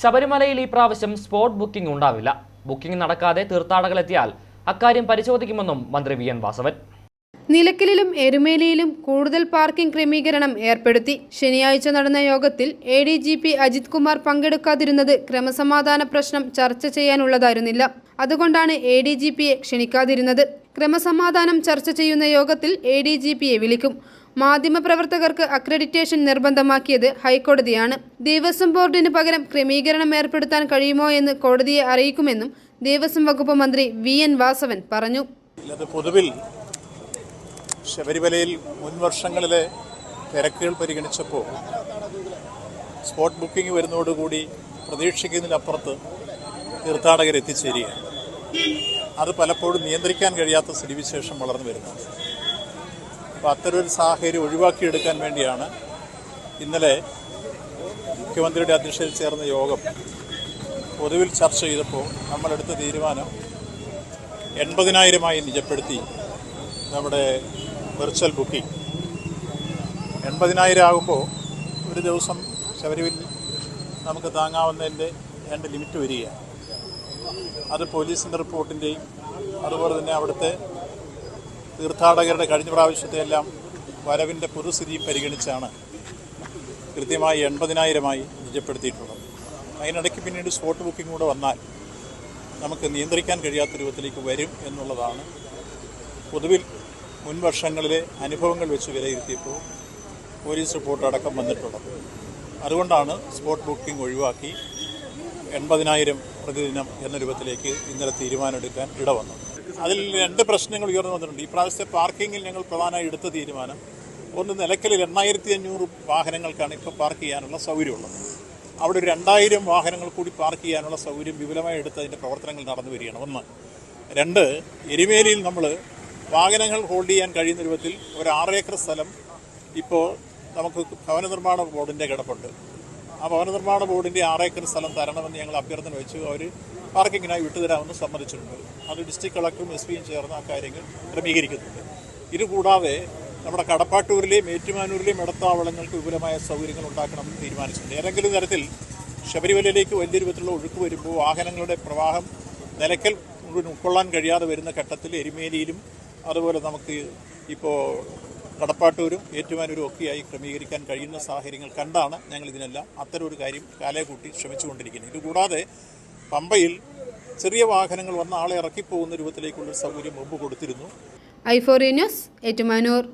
ശബരിമലയിൽ ഈ പ്രാവശ്യം സ്പോട്ട് ബുക്കിംഗ് ഉണ്ടാവില്ല. ബുക്കിംഗ് നടക്കാതെ തീർത്ഥാടകരെത്തിയാൽ അക്കാര്യം പരിശോധിക്കുമെന്നും മന്ത്രി വി എൻ വാസവൻ. നിലയ്ക്കലിലും എരുമേലിയിലും കൂടുതൽ പാർക്കിംഗ് ക്രമീകരണം ഏർപ്പെടുത്തി. ശനിയാഴ്ച നടന്ന യോഗത്തിൽ A D G P Ajith Kumar പങ്കെടുക്കാതിരുന്നത് ക്രമസമാധാന പ്രശ്നം ചർച്ച ചെയ്യാനുള്ളതായിരുന്നില്ല. അതുകൊണ്ടാണ് എ ഡി ജി പിയെ ക്ഷണിക്കാതിരുന്നത്. ക്രമസമാധാനം ചർച്ച ചെയ്യുന്ന യോഗത്തിൽ എ ഡി ജി പിയെ വിളിക്കും. മാധ്യമപ്രവർത്തകർക്ക് അക്രഡിറ്റേഷൻ നിർബന്ധമാക്കിയത് ഹൈക്കോടതിയാണ്. ദേവസ്വം ബോർഡിന് പകരം ക്രമീകരണം ഏർപ്പെടുത്താൻ കഴിയുമോ എന്ന് കോടതിയെ അറിയിക്കുമെന്നും ദേവസ്വം വകുപ്പ് മന്ത്രി വി എൻ വാസവൻ പറഞ്ഞു. പൊതുവിൽ ശബരിമലയിൽ മുൻ വർഷങ്ങളിലെ തിരക്കുകൾ പരിഗണിച്ചപ്പോൾ സ്പോട്ട് ബുക്കിംഗ് വരുന്നതോടുകൂടി പ്രതീക്ഷിക്കുന്നതിനപ്പുറത്ത് തീർത്ഥാടകർ എത്തിച്ചേരുകയാണ്. അത് പലപ്പോഴും നിയന്ത്രിക്കാൻ കഴിയാത്ത സ്ഥിതിവിശേഷം വളർന്നു വരുന്നുണ്ട്. അപ്പോൾ അത്തരമൊരു സാഹചര്യം ഒഴിവാക്കിയെടുക്കാൻ വേണ്ടിയാണ് ഇന്നലെ മുഖ്യമന്ത്രിയുടെ അധ്യക്ഷതയിൽ ചേർന്ന യോഗം പൊതുവിൽ ചർച്ച ചെയ്തപ്പോൾ നമ്മളെടുത്ത തീരുമാനം എൺപതിനായിരമായി നിജപ്പെടുത്തി നമ്മുടെ വെർച്വൽ ബുക്കിംഗ്. എൺപതിനായിരം ആകുമ്പോൾ ഒരു ദിവസം ശബരിമല നമുക്ക് താങ്ങാവുന്നതിന്റെ രണ്ട് ലിമിറ്റ് വരികയാണ്. അത് പോലീസിന്റെ റിപ്പോർട്ടിന്റെയും അതുപോലെ തന്നെ അവിടുത്തെ തീർത്ഥാടകരുടെ കഴിഞ്ഞ പ്രാവശ്യത്തെ എല്ലാം വരവിന്റെ പൊതുസ്ഥിതിയും പരിഗണിച്ചാണ് കൃത്യമായി എൺപതിനായിരമായി നിജപ്പെടുത്തിയിട്ടുള്ളത്. അതിനിടയ്ക്ക് പിന്നീട് സ്പോട്ട് ബുക്കിംഗ് കൂടെ വന്നാൽ നമുക്ക് നിയന്ത്രിക്കാൻ കഴിയാത്ത രൂപത്തിലേക്ക് വരും എന്നുള്ളതാണ്. പൊതുവിൽ മുൻ വർഷങ്ങളിലെ അനുഭവങ്ങൾ വെച്ച് വിലയിരുത്തിയപ്പോൾ പോലീസ് റിപ്പോർട്ട് അടക്കം വന്നിട്ടുള്ളത്. അതുകൊണ്ടാണ് സ്പോട്ട് ബുക്കിംഗ് ഒഴിവാക്കി എൺപതിനായിരം പ്രതിദിനം എന്ന രൂപത്തിലേക്ക് ഇന്നലെ തീരുമാനമെടുക്കാൻ ഇടവന്നു അതിൽ രണ്ട് പ്രശ്നങ്ങൾ ഉയർന്നു വന്നിട്ടുണ്ട്. ഈ പ്രാവശ്യത്തെ പാർക്കിങ്ങിൽ ഞങ്ങൾ പ്രധാനമായി എടുത്ത തീരുമാനം ഒന്ന് നിലയ്ക്കലിൽ എണ്ണായിരത്തി അഞ്ഞൂറ് വാഹനങ്ങൾക്കാണ് ഇപ്പോൾ പാർക്ക് ചെയ്യാനുള്ള സൗകര്യമുള്ളത്. അവിടെ ഒരു രണ്ടായിരം വാഹനങ്ങൾ കൂടി പാർക്ക് ചെയ്യാനുള്ള സൗകര്യം വിപുലമായി എടുത്ത് അതിന്റെ പ്രവർത്തനങ്ങൾ നടന്നു വരികയാണ്. ഒന്ന് രണ്ട് എരിമേലിയിൽ നമ്മൾ വാഹനങ്ങൾ ഹോൾഡ് ചെയ്യാൻ കഴിയുന്ന രൂപത്തിൽ ഒരു ആറേക്കർ സ്ഥലം ഇപ്പോൾ നമുക്ക് ഭവന നിർമ്മാണ ബോർഡിന്റെ കിടപ്പുണ്ട്. ആ ഭവന നിർമ്മാണ ബോർഡിന്റെ ആറേക്കർ സ്ഥലം തരണമെന്ന് ഞങ്ങൾ അഭ്യർത്ഥന വെച്ചു. അവർ പാർക്കിങ്ങിനായി വിട്ടുതരാമെന്ന് സമ്മതിച്ചിട്ടുണ്ട്. അത് ഡിസ്ട്രിക്ട് കളക്ടറും എസ് പിയും ചേർന്ന് ആ കാര്യങ്ങൾ ക്രമീകരിക്കുന്നുണ്ട്. ഇതുകൂടാതെ നമ്മുടെ കടപ്പാട്ടൂരിലെയും ഏറ്റുമാനൂരിലെയും ഇടത്താവളങ്ങൾക്ക് വിപുലമായ സൗകര്യങ്ങൾ ഉണ്ടാക്കണമെന്ന് തീരുമാനിച്ചിട്ടുണ്ട്. ഏതെങ്കിലും തരത്തിൽ ശബരിമലയിലേക്ക് വലിയ രൂപത്തിലുള്ള ഒഴുക്ക് വരുമ്പോൾ വാഹനങ്ങളുടെ പ്രവാഹം നിലയ്ക്കൽ മുഴുവൻ ഉൾക്കൊള്ളാൻ കഴിയാതെ വരുന്ന ഘട്ടത്തിൽ എരുമേലിയിലും അതുപോലെ നമുക്ക് ഇപ്പോൾ കടപ്പാട്ടൂരും ഏറ്റുമാനൂരും ഒക്കെയായി ക്രമീകരിക്കാൻ കഴിയുന്ന സാഹചര്യങ്ങൾ കണ്ടാണ് ഞങ്ങൾ ഇതിനെല്ലാം അത്തരം ഒരു കാര്യം കാലേ കൂട്ടി ശ്രമിച്ചുകൊണ്ടിരിക്കുന്നത്. ഇതുകൂടാതെ പമ്പയിൽ ചെറിയ വാഹനങ്ങൾ വന്ന ആളെ ഇറക്കിപ്പോകുന്ന രൂപത്തിലേക്കുള്ള സൗകര്യം മുമ്പ് കൊടുത്തിരുന്നു. ഐഫോറി ന്യൂസ് ഏറ്റുമാനൂർ.